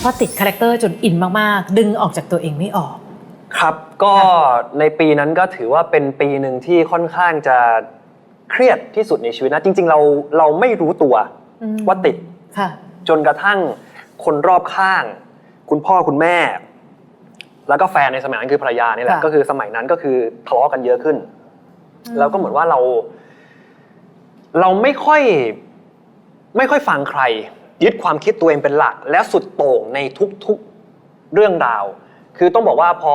เพราะติดคาแรคเตอร์จนอินมากๆ ดึงออกจากตัวเองไม่ออก ครับก็ในปีนั้นก็ถือว่าเป็นปีหนึ่งที่ค่อนข้างจะเครียดที่สุดในชีวิตนะ จริง ๆ เราเราไม่รู้ตัวอืมว่าติดค่ะจนกระทั่งคนรอบข้าง คุณพ่อคุณแม่ แล้วก็แฟนในสมัยนั้นคือภรรยานี่แหละค่ะก็คือสมัยนั้นก็คือทะเลาะกันเยอะขึ้น แล้วก็เหมือนว่าเรา เราไม่ค่อย ไม่ค่อยฟังใคร ยึดความคิดตัวเองเป็นหลัก และสุดโต่งในทุกๆเรื่องราว คือต้องบอกว่าพอ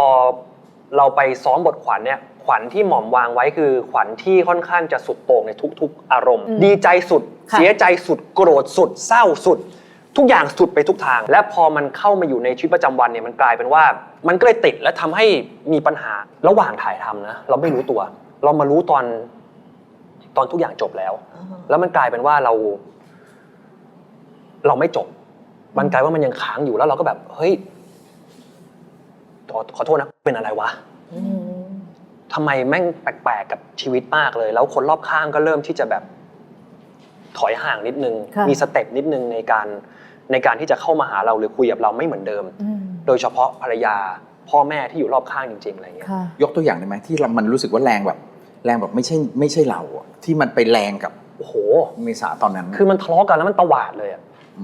เราไปซ้อมบทขวัญเนี่ยขวัญที่หม่อมวางไว้คือขวัญที่ค่อนข้างจะสุดโต่งในทุก ๆ อารมณ์อืมดีใจสุด ค่ะ เสียใจสุดโกรธสุด เศร้าสุด ทุกอย่างสุดไปทุกทาง และพอมันเข้ามาอยู่ในชีวิตประจำวันเนี่ยมันกลายเป็นว่า มันก็เลยติดและทำให้มีปัญหาระหว่างถ่ายทำนะเราไม่รู้ตัว เรามารู้ตอนตอนทุกอย่างจบแล้ว แล้วมันกลายเป็นว่าเรา เราไม่จบ มันกลายว่ามันยังค้างอยู่แล้วเราก็แบบเฮ้ยขอขอโทษนะเป็นอะไรวะทำไมแม่งแปลกๆกับชีวิตมากเลย แล้วคนรอบข้างก็เริ่มที่จะแบบ ถอยห่างนิดนึงค่ะมีสเต็ปนิดนึงในการในการที่จะเข้ามาหาเราหรือคุยกับเราไม่เหมือนเดิมอืมโดยเฉพาะภรรยาพ่อแม่ที่อยู่รอบข้างจริงๆอะไรเงี้ยค่ะยกตัวอย่างได้ไหมที่เรามันรู้สึกว่าแรงแบบ แรงแบบไม่ใช่ไม่ใช่เราอะที่มันไปแรงกับโอ้โหเมษาตอนนั้น คือมันทะเลาะกันแล้วมันตวาดเลยอะ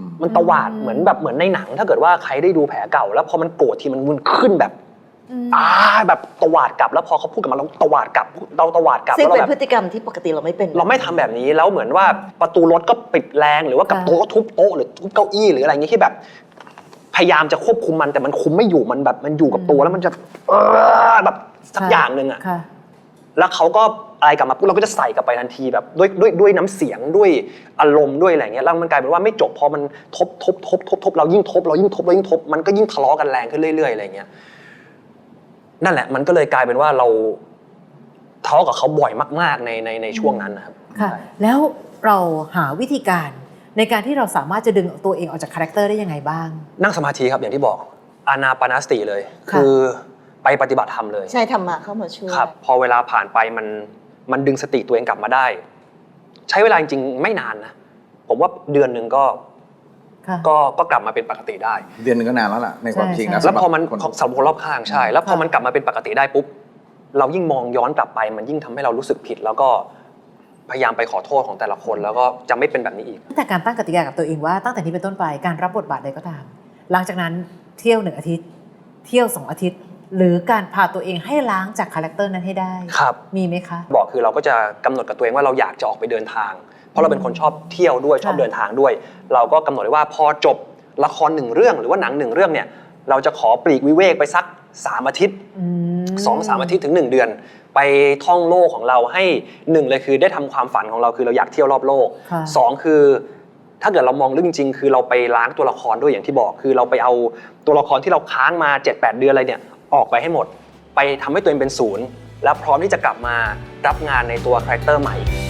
มมันตวาดเหมือนแบบเหมือนในหนัง ถ้าเกิดว่าใครได้ดูแผลเก่า แล้วพอมันโกรธทีมันมันขึ้นแบบอืมอ่าแบบตวาดกลับแล้วพอเขาพูดกับมันเราตวาดกลับเราตวาดกลับซึ่งแล้วเป็นเราพแบฤบติกรรมที่ปกติเราไม่เป็น เราไม่ทำแบบนี้แล้วเหมือนว่าประตูรถก็ปิดแรงหรือว่ากับค่ะ โต๊ะทุบโต๊ะหรือทุบเก้าอี้หรืออะไรอย่างเงี้ยที่แบบ พยายามจะควบคุมมันแต่มันคุมไม่อยู่มันแบบมันอยู่กับตัวแล้วมันจะเออแบบสักอย่างหนึ่งอะ ค่ะ แล้วเขาก็ อะไรกลับมาปุ๊บเราก็จะใส่กลับไปทันทีแบบด้วยด้วยด้วยน้ำเสียงด้วยอารมณ์ด้วยอะไรเงี้ยแล้วมันกลายเป็นว่าไม่จบพอมันทบทบทบทบทบเรายิ่งทบเรายิ่งทบเรายิ่งทบมันก็ยิ่งทะเลาะกันแรงขึ้นเรื่อยๆอะไรเงี้ยนั่นแหละมันก็เลยกลายเป็นว่าเราทะเลาะกับเขาบ่อยมาก ๆ ในในในช่วงนั้นนะครับค่ะใช่แล้วเราหาวิธีการในการที่เราสามารถจะดึงตัวเองออกจากคาแรคเตอร์ได้ยังไงบ้าง นั่งสมาธิครับอย่างที่บอกอานาปานสติเลย ค่ะ คือไปปฏิบัติธรรมเลย ใช่ธรรมะเข้ามาช่วย ครับ พอเวลาผ่านไปมัน มันดึงสติตัวเองกลับมาได้ ใช้เวลาจริงๆไม่นานนะผมว่าเดือนหนึ่งก็ค่ะก็ก็กลับมาเป็นปกติได้ เดือนหนึ่งก็นานแล้วล่ะในความใช่จริงใช่นะแล้วพอมันสำหรับคนสำหรับคนรอบข้างใช่ แล้วพอค่ะมันกลับมาเป็นปกติได้ปุ๊บเรายิ่งมองย้อนกลับไป มันยิ่งทำให้เรารู้สึกผิด แล้วก็พยายามไปขอโทษของแต่ละคน แล้วก็จะไม่เป็นแบบนี้อีกตั้งแต่การตั้งกติกากับตัวเองว่าตั้งแต่นี้เป็นต้นไปการรับบทบาทใดก็ตาม หลังจากนั้นเที่ยวหนึ่งอาทิตย์ เที่ยวสองอาทิตย์ หรือการพาตัวเองให้ล้างจากคาแรคเตอร์นั้นให้ได้ครับมีไหมคะ บอกคือเราก็จะกำหนดกับตัวเองว่าเราอยากจะออกไปเดินทาง เพราะเราเป็นคนชอบเที่ยวด้วยชอบค่ะเดินทางด้วย เราก็กำหนดไว้ว่าพอจบละครหนึ่งเรื่องหรือว่าหนังหนึ่งเรื่องเนี่ยเราจะขอปลีกวิเวกไปสักสามอาทิตย์อืมสองสามอาทิตย์ถึง1เดือน ไปท่องโลกของเราให้หนึ่งเลยคือได้ทำความฝันของเราคือเราอยากเที่ยวรอบโลกค่ะสองคือถ้าเกิดเรามองเรื่องจริงๆคือเราไปล้างตัวละครด้วยอย่างที่บอก คือเราไปเอาตัวละครที่เราค้างมา 7-8 เดือนอะไรเนี่ย ออกไปให้หมด ไปทำให้ตัวเองเป็นศูนย์ และพร้อมที่จะกลับมารับงานในตัวคาแรคเตอร์ใหม่